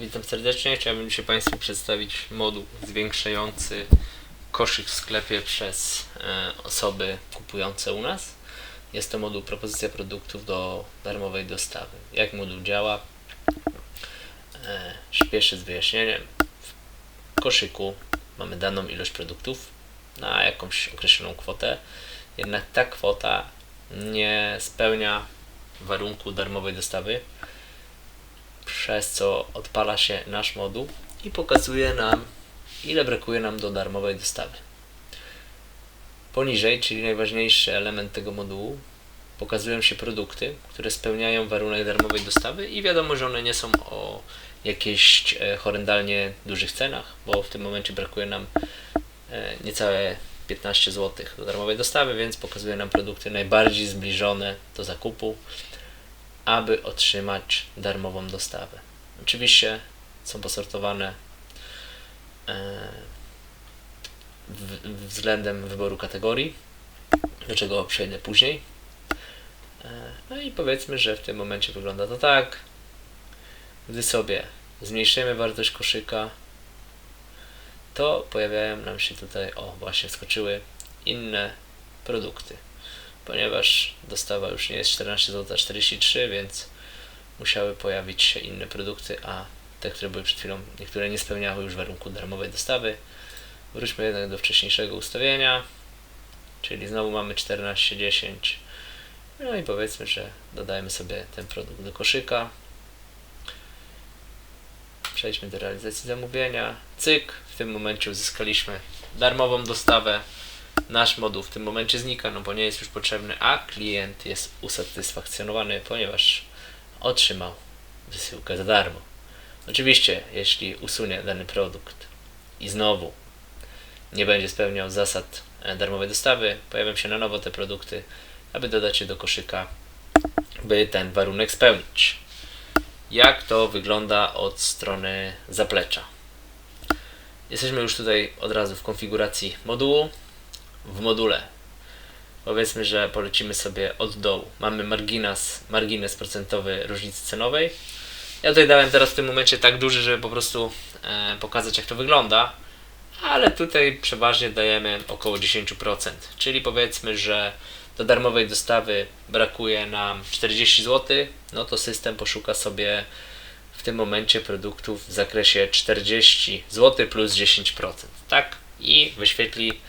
Witam serdecznie. Chciałbym dzisiaj Państwu przedstawić moduł zwiększający koszyk w sklepie przez e, osoby kupujące u nas. Jest to moduł propozycja produktów do darmowej dostawy. Jak moduł działa? E, śpieszę z wyjaśnieniem. W koszyku mamy daną ilość produktów na jakąś określoną kwotę, jednak ta kwota nie spełnia warunku darmowej dostawy przez co odpala się nasz moduł i pokazuje nam, ile brakuje nam do darmowej dostawy. Poniżej, czyli najważniejszy element tego modułu, pokazują się produkty, które spełniają warunek darmowej dostawy i wiadomo, że one nie są o jakichś e, horrendalnie dużych cenach, bo w tym momencie brakuje nam e, niecałe 15 zł do darmowej dostawy, więc pokazuje nam produkty najbardziej zbliżone do zakupu aby otrzymać darmową dostawę. Oczywiście są posortowane e, względem wyboru kategorii, do czego przejdę później. E, No i powiedzmy, że w tym momencie wygląda to tak. Gdy sobie zmniejszymy wartość koszyka, to pojawiają nam się tutaj, o właśnie skoczyły inne produkty ponieważ dostawa już nie jest 14 zł 43, więc musiały pojawić się inne produkty, a te, które były przed chwilą, niektóre nie spełniały już warunku darmowej dostawy. Wróćmy jednak do wcześniejszego ustawienia, czyli znowu mamy 14,10. No i powiedzmy, że dodajemy sobie ten produkt do koszyka. Przejdźmy do realizacji zamówienia. Cyk, w tym momencie uzyskaliśmy darmową dostawę nasz moduł w tym momencie znika, no bo nie jest już potrzebny, a klient jest usatysfakcjonowany, ponieważ otrzymał wysyłkę za darmo. Oczywiście, jeśli usunie dany produkt i znowu nie będzie spełniał zasad e, darmowej dostawy, pojawią się na nowo te produkty, aby dodać je do koszyka, by ten warunek spełnić. Jak to wygląda od strony zaplecza? Jesteśmy już tutaj od razu w konfiguracji modułu w module. Powiedzmy, że polecimy sobie od dołu. Mamy margines, margines procentowy różnicy cenowej. Ja tutaj dałem teraz w tym momencie tak duży, żeby po prostu e, pokazać jak to wygląda, ale tutaj przeważnie dajemy około 10%. Czyli powiedzmy, że do darmowej dostawy brakuje nam 40 zł, no to system poszuka sobie w tym momencie produktów w zakresie 40 zł plus 10%, tak? I wyświetli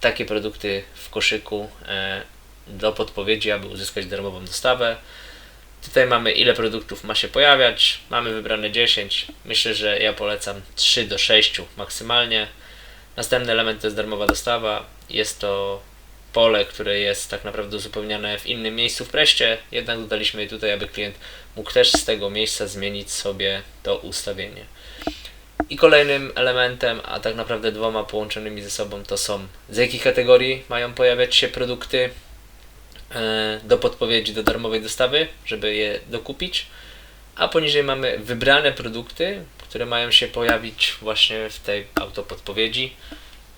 takie produkty w koszyku e, do podpowiedzi, aby uzyskać darmową dostawę. Tutaj mamy ile produktów ma się pojawiać. Mamy wybrane 10. Myślę, że ja polecam 3 do 6 maksymalnie. Następny element to jest darmowa dostawa. Jest to pole, które jest tak naprawdę uzupełniane w innym miejscu w preście, jednak dodaliśmy je tutaj, aby klient mógł też z tego miejsca zmienić sobie to ustawienie. I kolejnym elementem, a tak naprawdę dwoma połączonymi ze sobą, to są z jakich kategorii mają pojawiać się produkty e, do podpowiedzi do darmowej dostawy, żeby je dokupić. A poniżej mamy wybrane produkty, które mają się pojawić właśnie w tej autopodpowiedzi,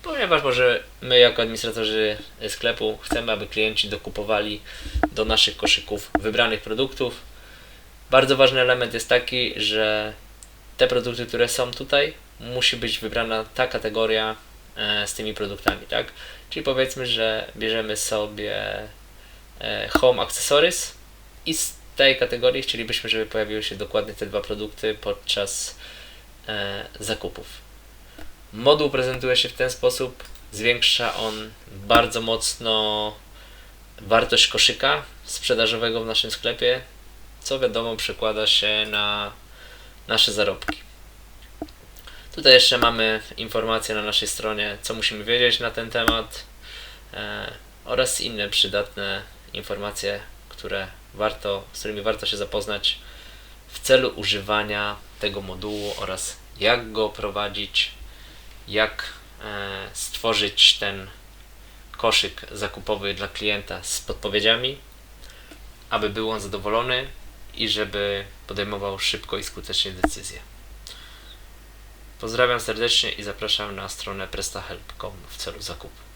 ponieważ może my jako administratorzy sklepu chcemy, aby klienci dokupowali do naszych koszyków wybranych produktów. Bardzo ważny element jest taki, że te produkty, które są tutaj, musi być wybrana ta kategoria e, z tymi produktami, tak? Czyli powiedzmy, że bierzemy sobie e, Home Accessories i z tej kategorii chcielibyśmy, żeby pojawiły się dokładnie te dwa produkty podczas e, zakupów. Moduł prezentuje się w ten sposób, zwiększa on bardzo mocno wartość koszyka sprzedażowego w naszym sklepie, co wiadomo przekłada się na nasze zarobki. Tutaj jeszcze mamy informacje na naszej stronie, co musimy wiedzieć na ten temat e, oraz inne przydatne informacje, które warto, z którymi warto się zapoznać w celu używania tego modułu oraz jak go prowadzić, jak e, stworzyć ten koszyk zakupowy dla klienta z podpowiedziami, aby był on zadowolony i żeby podejmował szybko i skutecznie decyzje. Pozdrawiam serdecznie i zapraszam na stronę prestahelp.com w celu zakupu.